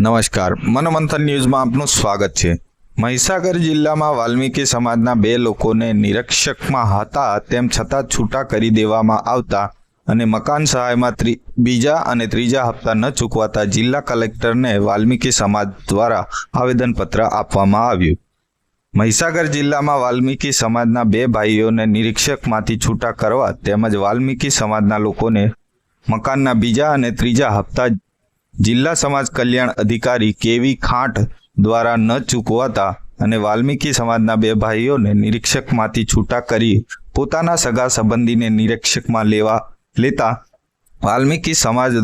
નમસ્કાર. મનમંથન ન્યૂઝમાં આપનું સ્વાગત છે. મહીસાગર જિલ્લામાં વાલ્મીકી સમાજના બે લોકોને નિરીક્ષકમાં હતા તેમ છતાં છૂટા કરી દેવામાં આવતા અને મકાન સહાયમાં બીજા અને ત્રીજા હપ્તા ન ચૂકવાતા જિલ્લા કલેક્ટરને વાલ્મીકી સમાજ દ્વારા આવેદનપત્ર આપવામાં આવ્યું. મહીસાગર જિલ્લામાં વાલ્મીકી સમાજના બે ભાઈઓને નિરીક્ષકમાંથી છૂટા કરવા તેમજ વાલ્મીકી સમાજના લોકોને મકાનના બીજા અને ત્રીજા હપ્તા જિલ્લા સમાજ કલ્યાણ અધિકારી કેવી ખાંટ દ્વારા ન ચૂકવાતા અને વાલ્મીકી સમાજના બે ભાઈઓને નિરીક્ષકમાંથી છૂટા કરી પોતાના સગા સંબંધીને નિરીક્ષકમાં લેવા લેતા વાલ્મીકી સમાજ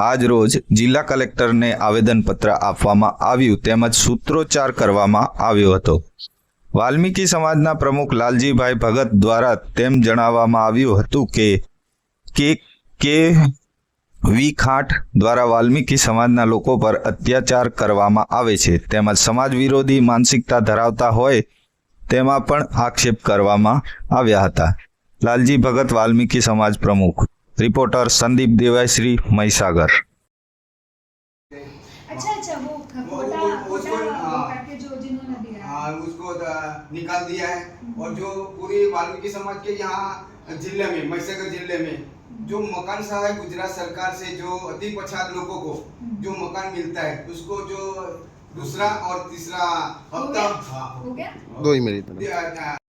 આજ રોજ જિલ્લા કલેક્ટરને આવેદનપત્ર આપવામાં આવ્યું તેમજ સૂત્રોચ્ચાર કરવામાં આવ્યો હતો. વાલ્મીકી સમાજના પ્રમુખ લાલજીભાઈ ભગત દ્વારા તેમ જણાવવામાં આવ્યું હતું કે કે વી ખાંટ દ્વારા વાલ્મીકી સમાજના લોકો પર અત્યાચાર કરવામાં આવે છે તેમજ સમાજ વિરોધી માનસિકતા ધરાવતા હોય તેમાં પણ આક્ષેપ કરવામાં આવ્યા હતા લાલજી ભગત વાલ્મીકી સમાજ પ્રમુખ રિપોર્ટર સંદીપ દેવાયશ્રી મહીસાગર अच्छा अच्छा वो ख- वो- खोटा वो- उसको- खोटा वो हाँ। करके जो जिन्होंने दिया है। हाँ, उसको द- निकाल दिया है और जो पूरी वाल्मीकि समाज के यहाँ जिले में महिसागर जिले में जो मकान सहाय गुजरात सरकार से जो अति पछात लोगों को जो मकान मिलता है उसको जो दूसरा और तीसरा हफ़्ता दो ही मेरी तरफ़